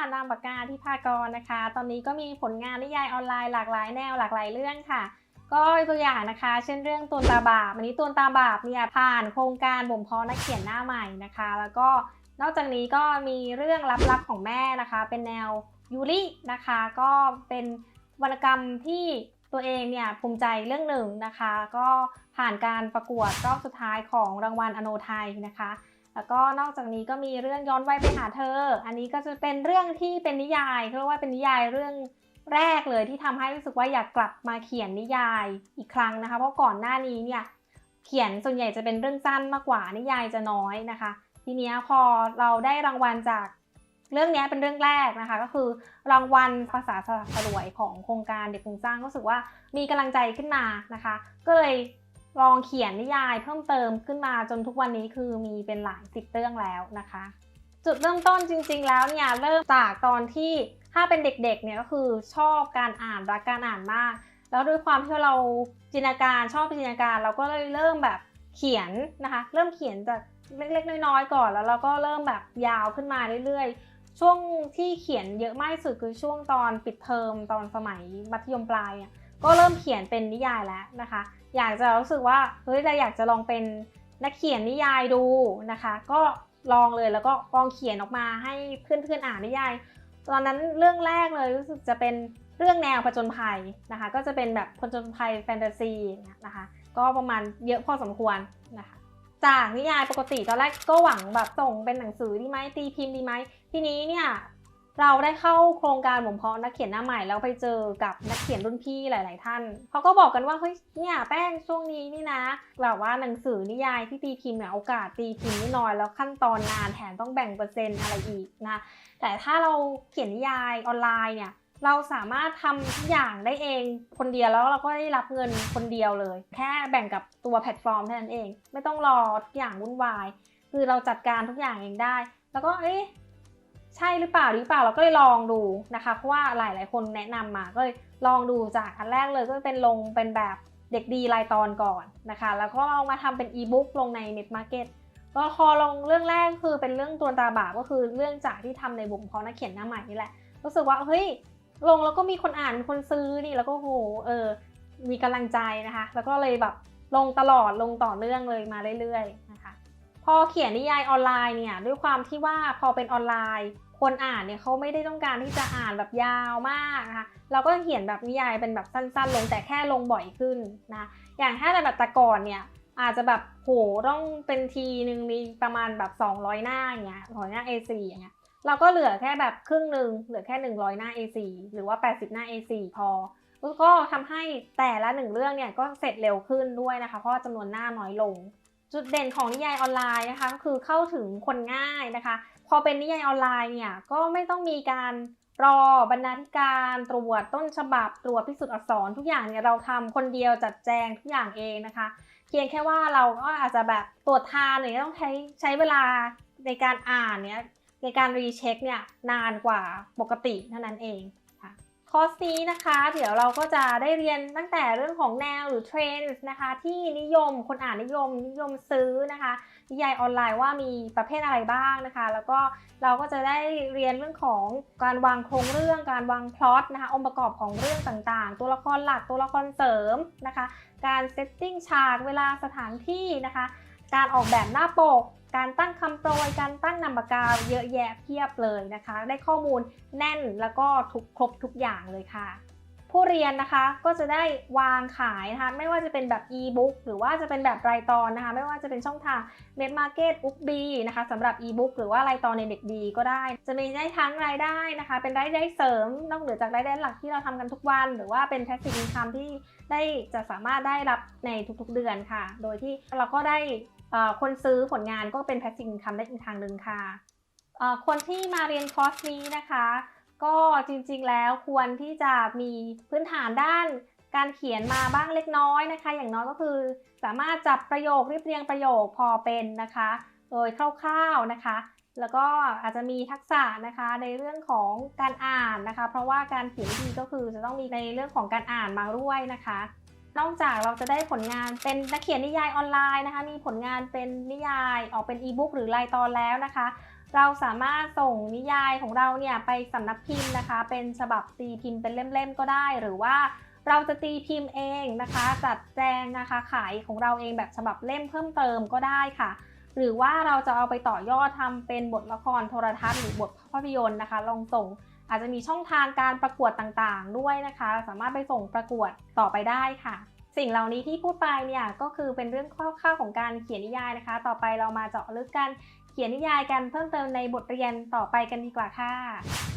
ค่ะนามปากกาที่พากรนะคะ ตอนนี้ก็มีผลงานนิยายออนไลน์หลากหลายแนวหลากหลายเรื่องค่ะ ก็ตัวอย่างนะคะ เช่นเรื่องตูนตาบาปอันนี้ตูนตาบาปเนี่ยผ่านโครงการบ่มเพาะนักเขียนหน้าใหม่นะคะ แล้วก็นอกจากนี้ก็มีเรื่องลับๆของแม่นะคะ เป็นแนวยูรินะคะ ก็เป็นวรรณกรรมที่ตัวเองเนี่ยภูมิใจเรื่องหนึ่งนะคะ ก็ผ่านการประกวดรอบสุดท้ายของรางวัลอโนไทยนะคะ แล้วก็นอกจากนี้ก็มีเรื่องย้อนวัยไปหาเธอ อันนี้ก็จะเป็นเรื่องที่เป็นนิยายเรียกว่าเป็นนิยายเรื่องแรกเลยที่ทำให้รู้สึกว่าอยากกลับมาเขียนนิยายอีกครั้งนะคะ เพราะก่อนหน้านี้เนี่ยเขียนส่วนใหญ่จะเป็นเรื่องสั้นมากกว่านิยายจะน้อยนะคะ ทีนี้พอเราได้รางวัลจากเรื่องนี้เป็นเรื่องแรกนะคะ ก็คือรางวัลภาษาสลักสลวยของโครงการเด็กกรุงสร้างก็รู้สึกว่ามีกำลังใจขึ้นมานะคะ ก็เลย ลองเขียนนิยายเพิ่มเติมขึ้นมาจนทุกวันนี้คือมีเป็นหลายสิบเรื่องแล้วนะคะ จุดเริ่มต้นจริง ๆ แล้วเนี่ยเริ่มจากตอนที่ถ้าเป็นเด็กๆเนี่ยก็คือชอบการอ่านรักการอ่านมาก แล้วด้วยความที่เราจินตนาการชอบจินตนาการ เราก็เลยเริ่มแบบเขียนนะคะ เริ่มเขียนจากเล็กๆน้อยๆก่อนแล้วเราก็เริ่มแบบยาวขึ้นมาเรื่อยๆ ช่วงที่เขียนเยอะมากสุดคือช่วงตอนปิดเทอมตอนสมัยมัธยมปลายเนี่ย ก็เริ่มเขียนเป็นนิยายแล้วนะคะ อยากจะรู้สึกว่าเฮ้ยเราอยากจะลองเป็นนักเขียนนิยายดูนะคะ ก็ลองเลยแล้วก็ลองเขียนออกมาให้เพื่อนๆอ่านนิยาย ตอนนั้นเรื่องแรกเลยรู้สึกจะเป็นเรื่องแนวผจญภัยนะคะ ก็จะเป็นแบบผจญภัยแฟนตาซีนะคะ ก็ประมาณเยอะพอสมควรนะคะ จากนิยายปกติตอนแรกก็หวังแบบส่งเป็นหนังสือดีไหมตีพิมพ์ดีไหมทีนี้เนี่ย เราได้เข้าโครงการบ่มเพาะนักเขียนหน้าใหม่แล้วไปเจอกับนักเขียนรุ่นพี่หลาย ๆ ท่านเขาก็บอกกันว่าเฮ้ยเนี่ยแป้งช่วงนี้นี่นะแบบว่าหนังสือนิยายที่ตีพิมพ์เนี่ยโอกาสตีพิมพ์นี่น้อยแล้วขั้นตอนนานแถมต้องแบ่งเปอร์เซ็นต์อะไรอีกนะแต่ถ้าเราเขียนนิยายออนไลน์เนี่ยเราสามารถทำทุกอย่างได้เองคนเดียวแล้วเราก็ได้รับเงินคนเดียวเลย แค่แบ่งกับตัวแพลตฟอร์มเท่านั้นเอง ไม่ต้องรอทุกอย่างวุ่นวาย คือเราจัดการทุกอย่างเองได้ แล้วก็เอ๊ะ ใช่หรือเปล่าหรือเปล่าเราก็เลยลองดูนะคะ เพราะว่าหลายๆคนแนะนำมาก็เลยลองดูจากอันแรกเลยก็เป็นลงเป็นแบบเด็กดีรายตอนก่อนนะคะ แล้วก็ลองมาทำเป็นอีบุ๊กลงใน Net Market ก็พอลงเรื่องแรกคือเป็นเรื่องตัวตาบาปก็คือเรื่องจากที่ทำในบุ่มเพาะนักเขียนหน้าใหม่นี่แหละรู้สึกว่าเฮ้ยลงแล้วก็มีคนอ่านมีคนซื้อนี่แล้วก็โหเออมีกำลังใจนะคะ แล้วก็เลยแบบลงตลอดลงต่อเนื่องเลยมาเรื่อยๆน พอเขียนนิยายออนไลน์เนี่ยด้วยความที่ว่าพอเป็นออนไลน์ คนอ่านเนี่ยเขาไม่ได้ต้องการที่จะอ่านแบบยาวมากนะคะเราก็เขียนแบบนิยายเป็นแบบสั้นๆ ลงแต่แค่ลงบ่อยขึ้นนะอย่างถ้าแบบแต่ก่อนเนี่ยอาจจะแบบโหต้องเป็นทีหนึ่งมีประมาณแบบ 200 หน้าอย่างเงี้ย200หน้า A4 อย่างเงี้ยเราก็เหลือแค่แบบครึ่งหนึ่งเหลือแค่ 100 หน้า A4 หรือว่า 80 หน้า A4 พอแล้วก็ทำให้แต่ละหนึ่งเรื่องเนี่ยก็เสร็จเร็วขึ้นด้วยนะคะ เพราะว่าจำนวนหน้าน้อยลง จุดเด่นของนิยายออนไลน์นะคะก็คือเข้าถึงคนง่ายนะคะ พอเป็นนิยายออนไลน์เนี่ยก็ไม่ต้องมีการรอบรรณาธิการตรวจต้นฉบับตรวจพิสูจน์อักษรทุกอย่างเนี่ยเราทำคนเดียวจัดแจงทุกอย่างเองนะคะ เพียงแค่ว่าเราก็อาจจะแบบตรวจทานเนี่ยต้องใช้ใช้เวลาในการอ่านเนี่ยในการรีเช็คเนี่ยนานกว่าปกติเท่านั้นเอง คอร์สนี้นะคะ เดี๋ยวเราก็จะได้เรียนตั้งแต่เรื่องของแนวหรือเทรนด์นะคะ ที่นิยมคนอ่านนิยมนิยมซื้อนะคะนิยายออนไลน์ว่ามีประเภทอะไรบ้างนะคะ แล้วก็เราก็จะได้เรียนเรื่องของการวางโครงเรื่องการวางพล็อตนะคะองค์ประกอบของเรื่องต่างๆ ตัวละครหลักตัวละครเสริมนะคะ การเซตติ้งฉากเวลาสถานที่นะคะ การออกแบบหน้าปก การตั้งคำโปรยการตั้งนามปากกาเยอะแยะเพียบเลยนะคะ ได้ข้อมูลแน่นแล้วก็ทุกครบทุกอย่างเลยค่ะ ผู้เรียนนะคะก็จะได้วางขายนะคะไม่ว่าจะเป็นแบบ e-book หรือว่าจะเป็นแบบรายตอนนะคะ ไม่ว่าจะเป็นช่องทาง Net Market b o o k b นะคะสำหรับ e-book หรือว่ารายตอนในเด็กดีก็ได้ จะมีได้ทั้งรายได้นะคะ เป็นรายได้เสริมนอกเหนือจากรายได้หลักที่เราทำกันทุกวัน หรือว่าเป็น passive income ที่ได้จะสามารถได้รับในทุกๆเดือนค่ะ โดยที่เราก็ได้คนซื้อผลงานก็เป็น passive income ได้อีกทางหนึ่งค่ะคนที่มาเรียนคอร์สนี้นะคะ ก็จริงๆแล้วควรที่จะมีพื้นฐานด้านการเขียนมาบ้างเล็กน้อยนะคะ อย่างน้อยก็คือ สามารถจับประโยคเรียบเรียงประโยคพอเป็นนะคะ โดยคร่าวๆนะคะ แล้วก็อาจจะมีทักษะนะคะในเรื่องของการอ่านนะคะ เพราะว่าการเขียนดีก็คือจะต้องมีในเรื่องของการอ่านมาด้วยนะคะ นอกจากเราจะได้ผลงานเป็นนักเขียนนิยายออนไลน์นะคะ มีผลงานเป็นนิยายออกเป็นอีบุ๊กหรือรายตอนแล้วนะคะ เราสามารถส่งนิยายของเราเนี่ยไปสำนักพิมพ์นะคะ เป็นฉบับตีพิมพ์เป็นเล่มๆก็ได้ หรือว่าเราจะตีพิมพ์เองนะคะ จัดแจงนะคะ ขายของเราเองแบบฉบับเล่มเพิ่มเติมก็ได้ค่ะ หรือว่าเราจะเอาไปต่อยอดทำเป็นบทละครโทรทัศน์หรือบทภาพยนตร์นะคะ ลองส่งอาจจะมีช่องทางการประกวดต่างๆ ด้วยนะคะ สามารถไปส่งประกวดต่อไปได้ค่ะ สิ่งเหล่านี้ที่พูดไปเนี่ยก็คือเป็นเรื่องคร่าวๆของการเขียนนิยายนะคะ ต่อไปเรามาเจาะลึกกัน เขียนนิยายกันเพิ่มเติมในบทเรียนต่อไปกันดีกว่าค่ะ